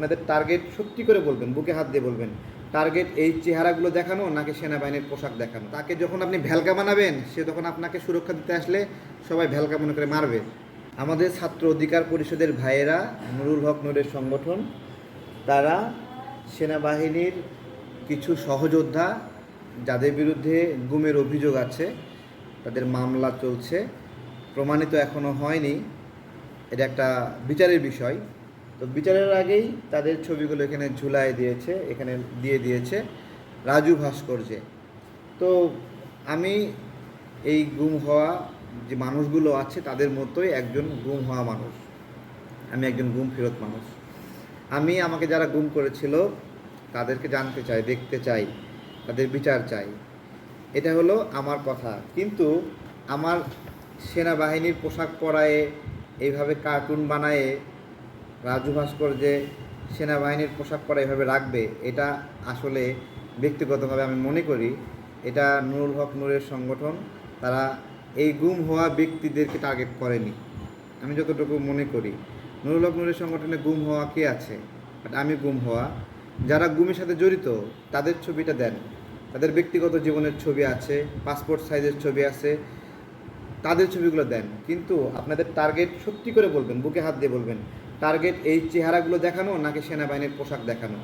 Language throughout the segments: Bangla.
আপনাদের টার্গেট সত্যি করে বলবেন, বুকে হাত দিয়ে বলবেন টার্গেট এই চেহারাগুলো দেখানো নাকি সেনাবাহিনীর পোশাক দেখানো? তাকে যখন আপনি ভ্যালকা বানাবেন, সে তখন আপনাকে সুরক্ষা দিতে আসলে সবাই ভ্যালকা মনে করে মারবে। আমাদের ছাত্র অধিকার পরিষদের ভাইয়েরা, নুরুল হক নুরের সংগঠন, তারা সেনাবাহিনীর কিছু সহযোদ্ধা, যাদের বিরুদ্ধে গুমের অভিযোগ আছে, তাদের মামলা চলছে। প্রমাণিত এখনও হয়নি। এটা একটা বিচারের বিষয়। তো বিচারের আগেই তাদের ছবিগুলো এখানে ঝুলায় দিয়েছে, এখানে দিয়ে দিয়েছে রাজু ভাস্কর্যে। তো আমি এই গুম হওয়া যে মানুষগুলো আছে তাদের মতোই একজন গুম হওয়া মানুষ। আমি একজন গুম ফেরত মানুষ। আমি, আমাকে যারা গুম করেছিল, তাদেরকে জানতে চাই, দেখতে চাই, তাদের বিচার চাই। এটা হলো আমার কথা। কিন্তু আমার সেনাবাহিনীর পোশাক পরায়ে, এইভাবে কার্টুন বানায়ে রাজু ভাস্কর যে সেনাবাহিনীর পোশাক পরা এভাবে রাখবে, এটা আসলে ব্যক্তিগতভাবে আমি মনে করি এটা নুরুল হক নূরের সংগঠন, তারা এই গুম হওয়া ব্যক্তিদেরকে টার্গেট করেনি। আমি যতটুকু মনে করি। নুরুল হক নূরের সংগঠনে গুম হওয়া কে আছে? বাট আমি গুম হওয়া। যারা গুমের সাথে জড়িত, তাদের ছবিটা দেন। তাদের ব্যক্তিগত জীবনের ছবি আছে পাসপোর্ট সাইজের ছবি আছে, তাদের ছবিগুলো দেন। কিন্তু আপনাদের টার্গেট সত্যি করে বলবেন, বুকে হাত দিয়ে বলবেন টার্গেট এই চেহারাগুলো দেখানো নাকি সেনাবাহিনীর পোশাক দেখানো?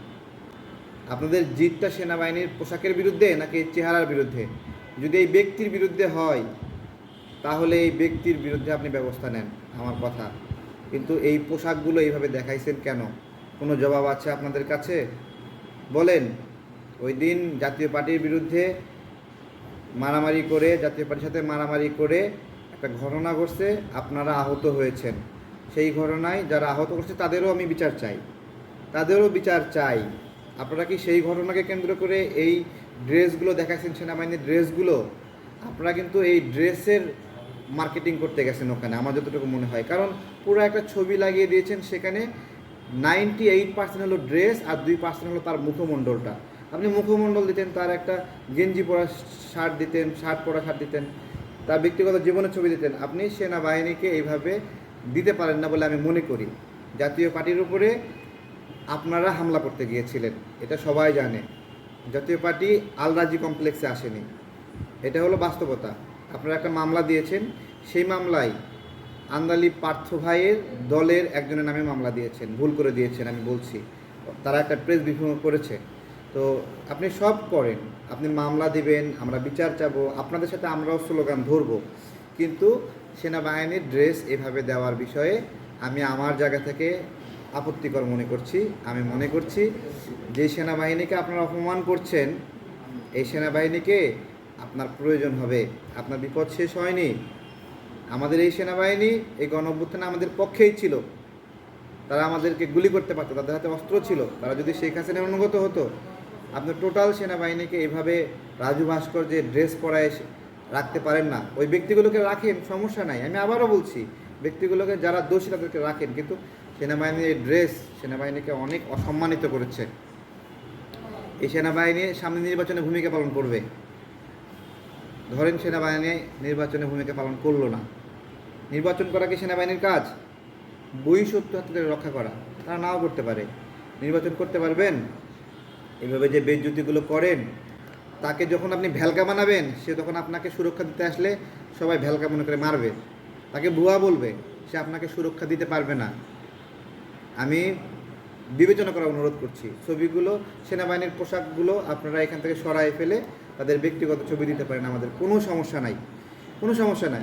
আপনাদের জিতটা সেনাবাহিনীর পোশাকের বিরুদ্ধে নাকি চেহারার বিরুদ্ধে? যদি এই ব্যক্তির বিরুদ্ধে হয়, তাহলে এই ব্যক্তির বিরুদ্ধে আপনি ব্যবস্থা নেন, আমার কথা। কিন্তু এই পোশাকগুলো এইভাবে দেখাইছেন কেন? কোনো জবাব আছে আপনাদের কাছে? বলেন, ওই দিন জাতীয় পার্টির বিরুদ্ধে মারামারি করে, জাতীয় পার্টির সাথে মারামারি করে একটা ঘটনা ঘটছে, আপনারা আহত হয়েছেন। সেই ঘটনায় যারা আহত করছে তাদেরও আমি বিচার চাই। তাদেরও বিচার চাই। আপনারা কি সেই ঘটনাকে কেন্দ্র করে এই ড্রেসগুলো দেখাচ্ছেন সেনাবাহিনীর ড্রেসগুলো? আপনারা কিন্তু এই ড্রেসের মার্কেটিং করতে গেছেন ওখানে, আমার যতটুকু মনে হয়। কারণ পুরো একটা ছবি লাগিয়ে দিয়েছেন সেখানে নাইনটি এইট পার্সেন্ট হলো ড্রেস আর দুই পার্সেন্ট হলো তার মুখমণ্ডলটা। আপনি মুখমণ্ডল দিতেন, তার একটা গেঞ্জি পরা শার্ট দিতেন, শার্ট পরা শার্ট দিতেন, তার ব্যক্তিগত জীবনের ছবি দিতেন। আপনি সেনাবাহিনীকে এইভাবে দিতে পারেন না বলে আমি মনে করি। জাতীয় পার্টির উপরে আপনারা হামলা করতে গিয়েছিলেন, এটা সবাই জানে। জাতীয় পার্টি আলরাজি কমপ্লেক্সে আসেনি। এটা হলো বাস্তবতা। আপনারা একটা মামলা দিয়েছেন, সেই মামলায় আন্দালি পার্থ ভাইয়ের দলের একজনের নামে মামলা দিয়েছেন, ভুল করে দিয়েছেন, আমি বলছি। তারা একটা প্রেস ব্রিফিং করেছে। তো আপনি সব করেন, আপনি মামলা দিবেন, আমরা বিচার চাবো, আপনাদের সাথে আমরাও স্লোগান ধরবো। কিন্তু সেনাবাহিনীর ড্রেস এভাবে দেওয়ার বিষয়ে আমি আমার জায়গা থেকে আপত্তিকর মনে করছি। আমি মনে করছি যে সেনাবাহিনীকে আপনারা অপমান করছেন, এই সেনাবাহিনীকে আপনার প্রয়োজন হবে। আপনার বিপদ শেষ হয়নি। আমাদের এই সেনাবাহিনী, এই গণ আমাদের পক্ষেই ছিল। তারা আমাদেরকে গুলি করতে পারতো, তাদের হাতে অস্ত্র ছিল। তারা যদি শেখ হাসিনার অনুগত হতো, আপনার টোটাল সেনাবাহিনীকে এইভাবে রাজু ভাস্কর যে ড্রেস পরায় রাখতে পারেন না। ওই ব্যক্তিগুলোকে রাখেন, সমস্যা নাই। আমি আবারও বলছি, ব্যক্তিগুলোকে যারা দোষী তাদেরকে রাখেন, কিন্তু সেনাবাহিনীর ড্রেস সেনাবাহিনীকে অনেক অসম্মানিত করেছে। এই সেনাবাহিনী সামনে নির্বাচনে ভূমিকা পালন করবে। ধরেন সেনাবাহিনী নির্বাচনে ভূমিকা পালন করল না। নির্বাচন করা কি সেনাবাহিনীর কাজ? বই সত্য রক্ষা করা। তারা নাও করতে পারে। নির্বাচন করতে পারবেন? এভাবে যে বেজ্জুতিগুলো করেন তাকে যখন আপনি ভ্যালকা বানাবেন, সে তখন আপনাকে সুরক্ষা দিতে আসলে সবাই ভ্যালকা মনে করে মারবে। তাকে ভুয়া বলবে, সে আপনাকে সুরক্ষা দিতে পারবে না। আমি বিবেচনা করার অনুরোধ করছি। ছবিগুলো, সেনাবাহিনীর পোশাকগুলো আপনারা এখান থেকে সরাই ফেলে তাদের ব্যক্তিগত ছবি দিতে পারেন। আমাদের কোনো সমস্যা নাই। কোনো সমস্যা নাই।